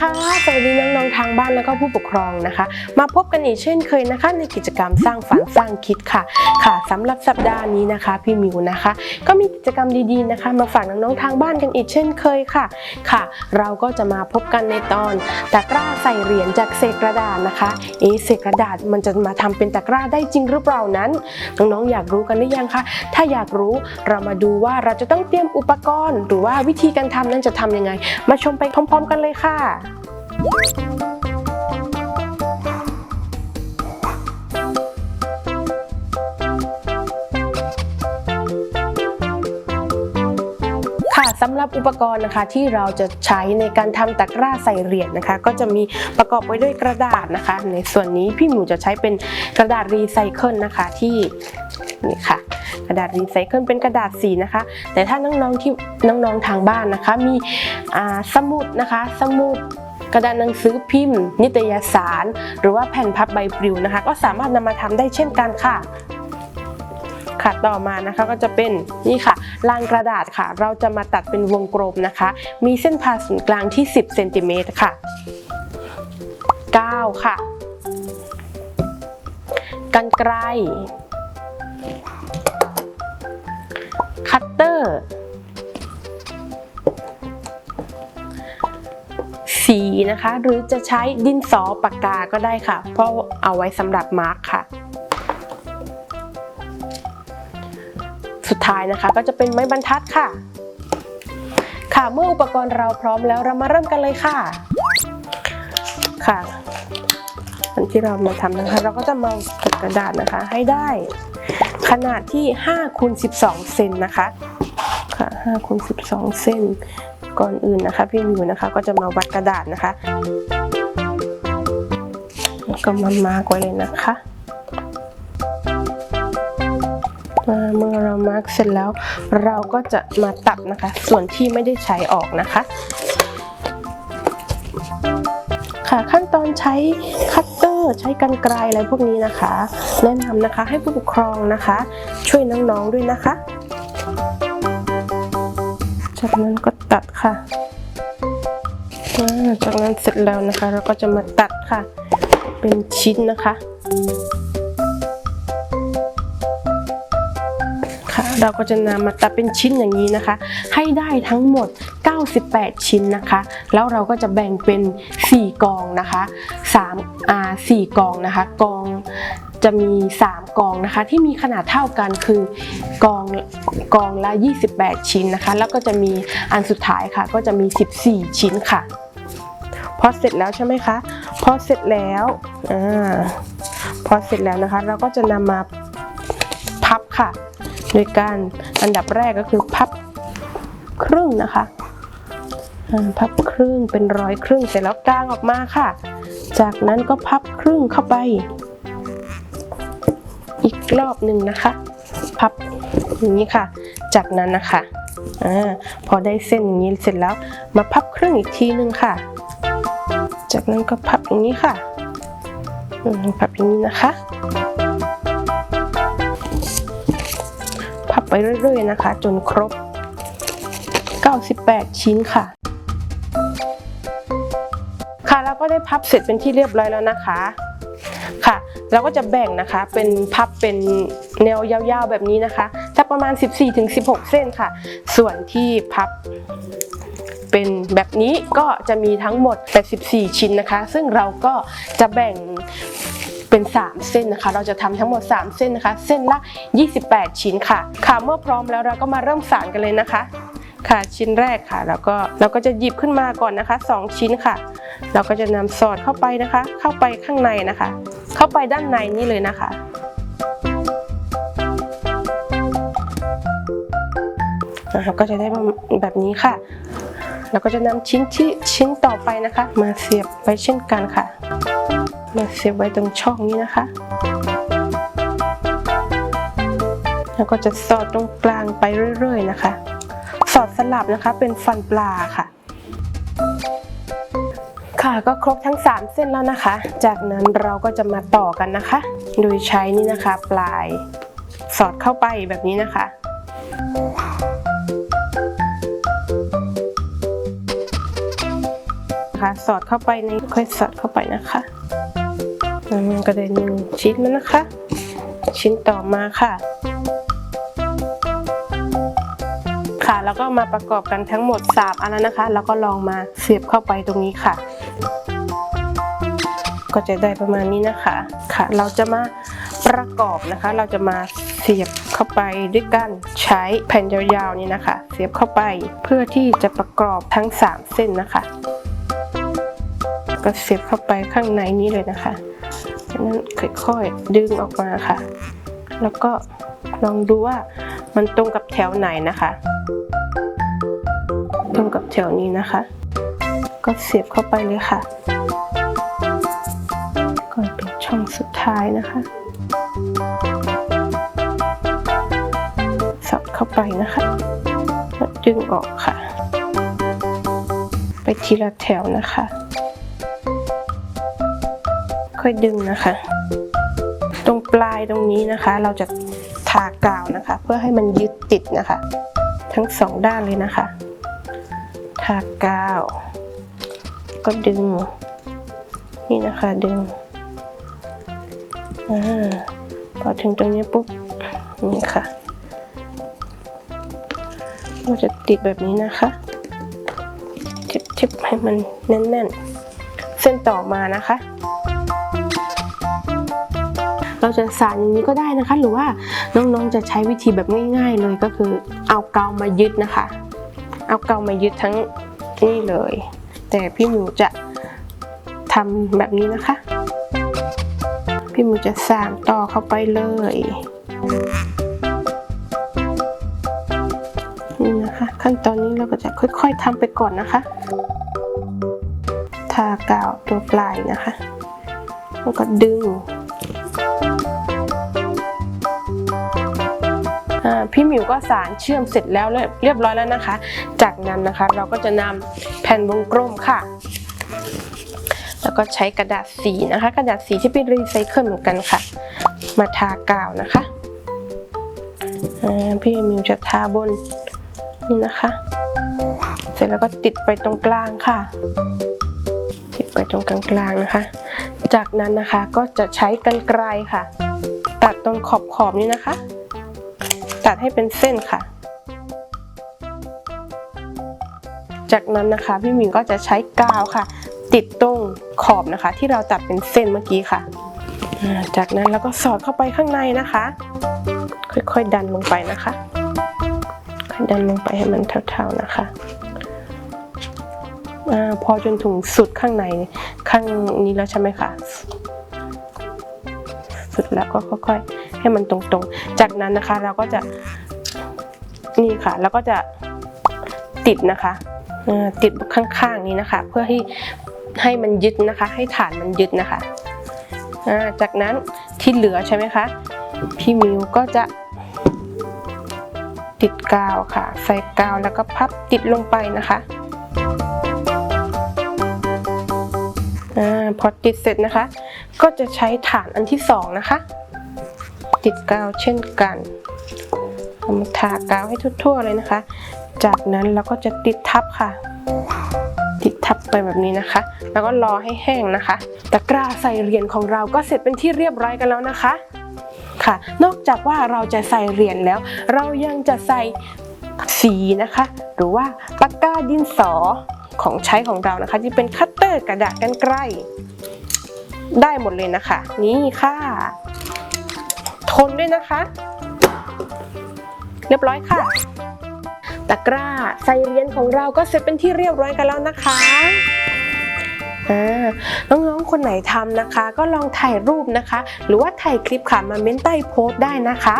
ค่ะ สวัสดีน้องๆทางบ้านแล้วก็ผู้ปกครองนะคะ มาพบกันอีกเช่นเคยนะคะ ในกิจกรรมสร้างฝันสร้างคิดค่ะ ค่ะสำหรับสัปดาห์นี้นะคะ พี่มิวนะคะ ก็มีกิจกรรมดีๆนะคะ มาฝากน้องๆทางบ้านกันอีกเช่นเคยค่ะ ค่ะ เราก็จะมาพบกันในตอนตะกร้าใส่เหรียญจากเศษกระดาษนะคะเอเศษกระดาษมันจะมาทำเป็นตะกร้าได้จริงหรือเปล่านั้นน้องๆอยากรู้กันหรือยังคะถ้าอยากรู้เรามาดูว่าเราจะต้องเตรียมอุปกรณ์ หรือว่าวิธีการทำนั้นจะทำยังไง มาชมไปพร้อม ๆ กันเลยค่ะ สำหรับอุปกรณ์นะคะที่เราจะใช้ในการทำตะกร้าใส่เหรียญนะคะ ก็จะมีประกอบไว้ด้วยกระดาษนะคะ ในส่วนนี้พี่หมูจะใช้เป็นกระดาษรีไซเคิลนะคะที่นี่ค่ะกระดาษรีไซเคิลเป็นกระดาษสีนะคะ แต่ถ้าน้องๆที่น้องๆทางบ้านนะคะ มีสมุดนะคะ สมุด กระดาษหนังสือพิมพ์ นิตยสาร หรือว่าแผ่นพับใบปลิวนะคะ ก็สามารถนำมาทำได้เช่นกันค่ะค่ะต่อมานะคะก็จะเป็นนี่ค่ะลางกระดาษค่ะ เราจะมาตัดเป็นวงกลมนะคะ มีเส้นผ่าศูนย์กลางที่ 10เซนติเมตรค่ะ 9 ค่ะ กันไกรคัตเตอร์ นะคะ หรือจะใช้ดินสอปากกาก็ได้ค่ะ เพราะเอาไว้สำหรับมาร์กค่ะ สุดท้ายนะคะก็จะเป็นไม้บรรทัดค่ะ ค่ะเมื่ออุปกรณ์เราพร้อมแล้วเรามาเริ่มกันเลยค่ะ ค่ะอันที่เรามาทำนะคะ เราก็จะมากดกระดาษนะคะ ให้ได้ ขนาดที่5คูณ12 เซนนะคะค่ะ5คูณ12 เซน ก่อนอื่นนะคะ พี่มิวนะคะ ก็จะมาวัดกระดาษนะคะก็มามาร์กไว้เลยนะคะมาเมื่อเรามาร์กเสร็จแล้ว เราก็จะมาตัดนะคะ ส่วนที่ไม่ได้ใช้ออกนะคะ ค่ะขั้นตอนใช้คัตเตอร์ใช้กรรไกรอะไรพวกนี้นะคะ แนะนำนะคะให้ผู้ปกครองนะคะ ช่วยน้องๆด้วยนะคะ จากนั้นก็ตัดค่ะจากนั้นเสร็จแล้วนะคะ เราก็จะมาตัดค่ะ เป็นชิ้นนะคะค่ะเราก็จะนำมาตัดเป็นชิ้นอย่างนี้นะคะ ให้ได้ทั้งหมด 98 ชิ้นนะคะ แล้วเราก็จะแบ่งเป็น 4 กองนะคะ3อ่า4กองนะคะ กอง จะมี 3 กองนะคะ ที่มีขนาดเท่ากันคือกองกองละ 28 ชิ้นนะคะ แล้วก็จะมีอันสุดท้ายค่ะ ก็จะมี 14 ชิ้นค่ะพอเสร็จแล้วใช่ไหมคะพอเสร็จแล้วอ่าพอเสร็จแล้วนะคะ เราก็จะนำมาพับค่ะ โดยการอันดับแรกก็คือพับครึ่งนะคะพับครึ่งเป็นร้อยครึ่งเสร็จแล้วกางออกมาค่ะ จากนั้นก็พับครึ่งเข้าไป รอบหนึ่งนะคะ พับอย่างนี้ค่ะ จากนั้นนะคะอพอได้เส้นอย่างนี้เสร็จแล้ว มาพับครึ่งอีกทีหนึ่งค่ะ จากนั้นก็พับอย่างนี้ค่ะพับอย่างนี้นะคะ พับไปเรื่อยๆนะคะ จนครบ 98 ชิ้นค่ะค่ะแล้วก็ได้พับเสร็จเป็นที่เรียบร้อยแล้วนะคะ ค่ะ เราก็จะแบ่งนะคะเป็นพับเป็นแนวยาวๆแบบนี้นะคะถ้าประมาณ 14-16 เส้นค่ะ ส่วนที่พับเป็นแบบนี้ก็จะมีทั้งหมด 84 ชิ้นนะคะ ซึ่งเราก็จะแบ่งเป็น 3 เส้นนะคะ เราจะทำทั้งหมด 3 เส้นนะคะ เส้นละ 28 ชิ้นค่ะ ค่ะ เมื่อพร้อมแล้วเราก็มาเริ่มสานกันเลยนะคะ ค่ะชิ้นแรกค่ะ แล้วก็เราก็จะหยิบขึ้นมาก่อนนะคะ 2 ชิ้นค่ะ เราก็จะนำสอดเข้าไปนะคะ เข้าไปข้างในนะคะ เข้าไปด้านในนี่เลยนะคะนะคะก็จะได้แบบนี้ค่ะ แล้วก็จะนำชิ้นที่ชิ้นต่อไปนะคะ มาเสียบไว้เช่นกันค่ะ มาเสียบไว้ตรงช่องนี้นะคะ แล้วก็จะสอดตรงกลางไปเรื่อย ๆ นะคะ อดสลับนะคะเป็นฟันปลาค่ะ ค่ะก็ครบทั้ง 3 เส้นแล้วนะคะ จากนั้นเราก็จะมาต่อกันนะคะ โดยใช้นี่นะคะปลายสอดเข้าไปแบบนี้นะคะค่ะสอดเข้าไปในค่อยสอดเข้าไปนะคะอืมก็ได้หนึ่งชิ้นแล้วนะคะ ชิ้นต่อมาค่ะ ค่ะ แล้วก็มาประกอบกันทั้งหมด 3 อันแล้วนะคะ แล้วก็ลองมาเสียบเข้าไปตรงนี้ค่ะ ก็จะได้ประมาณนี้นะคะค่ะ เราจะมาประกอบนะคะ เราจะมาเสียบเข้าไปด้วยกันใช้แผ่นยาวๆนี้นะคะ เสียบเข้าไปเพื่อที่จะประกอบทั้ง 3 เส้นนะคะ ก็เสียบเข้าไปข้างในนี้เลยนะคะจากนั้นค่อยๆดึงออกมาค่ะ แล้วก็ลองดูว่ามันตรงกับแถวไหนนะคะ ตรงกับแถวนี้นะคะ ก็เสียบเข้าไปเลยค่ะก็เป็นช่องสุดท้ายนะคะสอดเข้าไปนะคะแล้วดึงออกค่ะ ไปทีละแถวนะคะ ค่อยดึงนะคะ ตรงปลายตรงนี้นะคะ เราจะทากาวนะคะ เพื่อให้มันยึดติดนะคะ ทั้งสองด้านเลยนะคะ ทากาวก็ดึง นี่นะคะดึงอพอถึงตรงนี้ปุ๊บ นี่ค่ะก็จะติดแบบนี้นะคะชิบๆให้มันแน่นๆ เส้นต่อมานะคะเราจะสานอย่างนี้ก็ได้นะคะ หรือว่าน้องๆจะใช้วิธีแบบง่าย ๆ เลยก็คือเอาเกามายึดนะคะ เอาเกามายึดทั้งนี่เลย แต่พี่หมิวจะทำแบบนี้นะคะ พี่หมิวจะสานต่อเข้าไปเลยนี่นะคะ ขั้นตอนนี้เราก็จะค่อยๆทำไปก่อนนะคะทากาวตัวปลายนะคะ แล้วก็ดึง พี่หมิวก็สารเชื่อมเสร็จแล้วเรียบร้อยแล้วนะคะ จากนั้นนะคะเราก็จะนำแผ่นวงกลมค่ะ แล้วก็ใช้กระดาษสีนะคะ กระดาษสีที่เป็นรีไซเคิลเหมือนกันค่ะ มาทากาวนะคะพี่มิวจะทาบนนี่นะคะ เสร็จแล้วก็ติดไปตรงกลางค่ะ ติดไปตรงกลางๆนะคะ จากนั้นนะคะก็จะใช้กรรไกรค่ะ ตัดตรงขอบๆนี้นะคะ ตัดให้เป็นเส้นค่ะ จากนั้นนะคะพี่หมิงก็จะใช้กาวค่ะ ติดตรงขอบนะคะ ที่เราตัดเป็นเส้นเมื่อกี้ค่ะ จากนั้นเราก็สอดเข้าไปข้างในนะคะ ค่อยๆดันลงไปนะคะค่อยดันลงไปให้มันเท่าๆนะคะอพอจนถึงสุดข้างในข้างนี้แล้วใช่ไหมคะสุดแล้วก็ค่อยๆ ให้มันตรงๆ จากนั้นนะคะเราก็จะนี่ค่ะแล้วก็จะติดนะคะติดข้างๆนี้นะคะ เพื่อให้ให้มันยึดนะคะ ให้ฐานมันยึดนะคะจากนั้นที่เหลือใช่ไหมคะพี่มิวก็จะติดกาวค่ะ ใส่กาวแล้วก็พับติดลงไปนะคะอพอติดเสร็จนะคะ ก็จะใช้ฐานอันที่สองนะคะ ติดกาวเช่นกันมาทากาวให้ทั่วๆเลยนะคะ จากนั้นเราก็จะติดทับค่ะ ติดทับไปแบบนี้นะคะ แล้วก็รอให้แห้งนะคะ ตะกร้าใส่เหรียญของเราก็เสร็จเป็นที่เรียบร้อยกันแล้วนะคะ ค่ะ นอกจากว่าเราจะใส่เหรียญแล้ว เรายังจะใส่สีนะคะ หรือว่าปากกาดินสอของใช้ของเรานะคะ ที่เป็นคัตเตอร์กระดาษกันไกลได้หมดเลยนะคะ นี่ค่ะ ทนด้วยนะคะ เรียบร้อยค่ะ ตะกร้าใส่เหรียญของเราก็เสร็จเป็นที่เรียบร้อยกันแล้วนะคะน้องๆ คนไหนทำนะคะ ก็ลองถ่ายรูปนะคะ หรือว่าถ่ายคลิปค่ะมาเม้นใต้โพสต์ได้นะคะ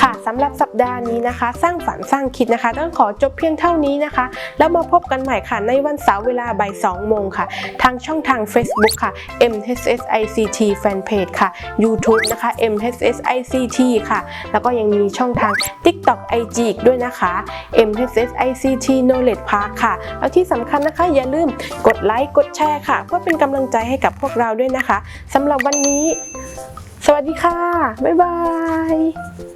ค่ะสำหรับสัปดาห์นี้นะคะ สร้างฝันสร้างคิดนะคะ ต้องขอจบเพียงเท่านี้นะคะ แล้วมาพบกันใหม่ค่ะ ในวันเสาร์เวลาบ่าย2โมงค่ะ ทางช่องทาง Facebook ค่ะ MHSICT Fanpage ค่ะ YouTube นะคะ MHSICT ค่ะ แล้วก็ยังมีช่องทาง TikTok IG อีกด้วยนะคะ MHSICT Knowledge Park ค่ะแล้วที่สำคัญนะคะ อย่าลืมกดไลค์กดแชร์ค่ะ เพื่อเป็นกำลังใจให้กับพวกเราด้วยนะคะสำหรับวันนี้ สวัสดีค่ะ บ๊ายบาย